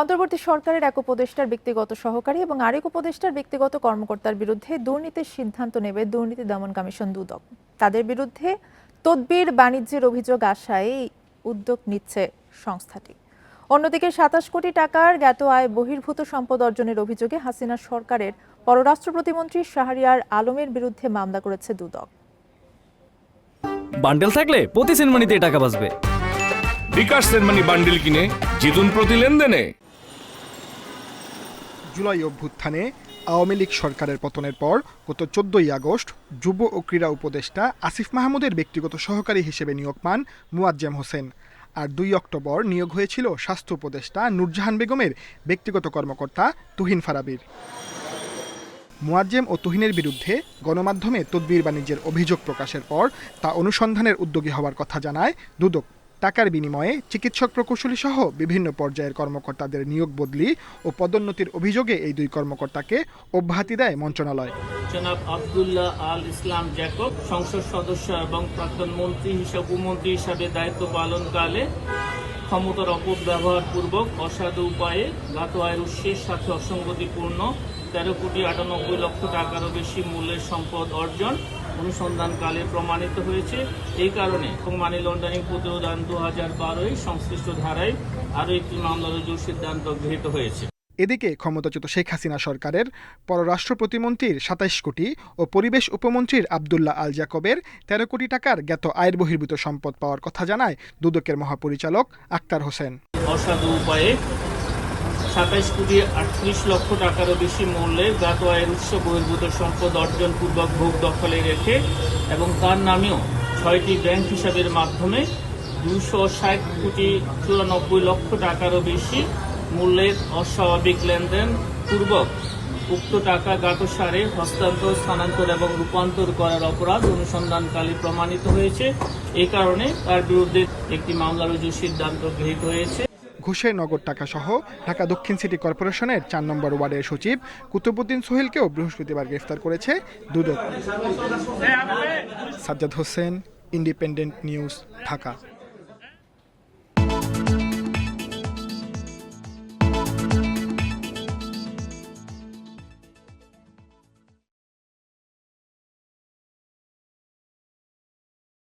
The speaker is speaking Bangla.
অন্তর্বর্তী সরকারের এক উপদেষ্টার ব্যক্তিগত সহকারী এবং আরেক উপদেষ্টার ব্যক্তিগত কর্মকর্তার বিরুদ্ধে দুর্নীতির সিদ্ধান্ত নেবে দুর্নীতি দমন কমিশন দুদক। তাদের বিরুদ্ধে তদবির বাণিজ্যের অভিযোগ আসায় এই উদ্যোগ নিচ্ছে সংস্থাটি। অন্যদিকে সাতাশ কোটি টাকার জ্ঞাত আয় বহির্ভূত সম্পদ অর্জনের অভিযোগে হাসিনা সরকারের পররাষ্ট্র প্রতিমন্ত্রী শাহরিয়ার আলমের বিরুদ্ধে মামলা করেছে দুদক। বান্ডেল থাকলে প্রতি সেনমানিতে টাকা বাঁচবে। বিকাশ সেনমানি বান্ডিল কিনে জিতুন প্রতি লেনদেনে। জুলাই অভ্যুত্থানে আওয়ামী লীগ সরকারের পতনের পর গত চোদ্দই আগস্ট যুব ও ক্রীড়া উপদেষ্টা আসিফ মাহমুদের ব্যক্তিগত সহকারী হিসেবে নিয়োগ পান মুয়াজ্জেম হোসেন। আর দুই অক্টোবর নিয়োগ হয়েছিল স্বাস্থ্য উপদেষ্টা নূরজাহান বেগমের ব্যক্তিগত কর্মকর্তা তুহিন ফারাবির। মুয়াজ্জেম ও তুহিনের বিরুদ্ধে গণমাধ্যমে তদবির বাণিজ্যের অভিযোগ প্রকাশের পর তা অনুসন্ধানের উদ্যোগী হওয়ার কথা জানায় দুদক টাকার বিনিময়ে চিকিৎসক প্রকৌশলী সহ বিভিন্ন পর্যায়ের কর্মকর্তাদের নিয়োগ বদলি ও পদোন্নতির অভিযোগে এই দুই কর্মকর্তাকে অব্যাহতি দেয় মন্ত্রণালয়। জনাব আবদুল্লাহ আল ইসলাম জ্যাকব, সংসদ সদস্য এবং প্রাক্তন মন্ত্রী হিসাবে, উপমন্ত্রী হিসাবে দায়িত্ব পালনকালে ক্ষমতার অপব্যবহার পূর্বক অসাধু উপায়ে গাত আয়ের উৎসের সাথে অসঙ্গতিপূর্ণ তেরো কোটি আটানব্বই লক্ষ টাকারও বেশি মূল্যের সম্পদ অর্জন অনুসন্ধানকালে প্রমাণিত হয়েছে। এই কারণে মানি লন্ডারিং প্রতিরোধ আইন দু হাজার বারোয় সংশ্লিষ্ট ধারায় আরও একটি মামলা রুজুর সিদ্ধান্ত গৃহীত হয়েছে। এদিকে ক্ষমতাচ্যুত শেখ হাসিনা সরকারের পররাষ্ট্র প্রতিমন্ত্রীর সাতাইশ কোটি ও পরিবেশ উপমন্ত্রীর আবদুল্লাহ আল জাকবের তেরো কোটি টাকার জ্ঞাত আয়ের বহির্ভূত সম্পদ পাওয়ার কথা জানায় দুদকের মহাপরিচালক আক্তার হোসেন। অসাধু উপায়ে সাতাইশ কোটি আটত্রিশ লক্ষ টাকারও বেশি মূল্যের জ্ঞাত আয়ের উৎস বহির্ভূত সম্পদ অর্জন পূর্বক ভোগ দখলে রেখে এবং তার নামেও ছয়টি ব্যাংক হিসাবের মাধ্যমে দুশো ষাট কোটি চুরানব্বই লক্ষ টাকারও বেশি মূল্যের অস্বাভাবিক লেনদেন পূর্বক উক্ত টাকা গাতসারে হস্তান্তর, স্থানান্তর এবং রূপান্তর করার অপরাধ অনুসন্ধানকালে প্রমাণিত হয়েছে। এই কারণে তার বিরুদ্ধে একটি মামলা রুজুর সিদ্ধান্ত গৃহীত হয়েছে। ঘুষের নগদ টাকা সহ ঢাকা দক্ষিণ সিটি কর্পোরেশনের চার নম্বর ওয়ার্ডের সচিব কুতুবুদ্দিন সোহেলকেও বৃহস্পতিবার গ্রেফতার করেছে দুদক। Sajjad Hossain, Independent News, Dhaka.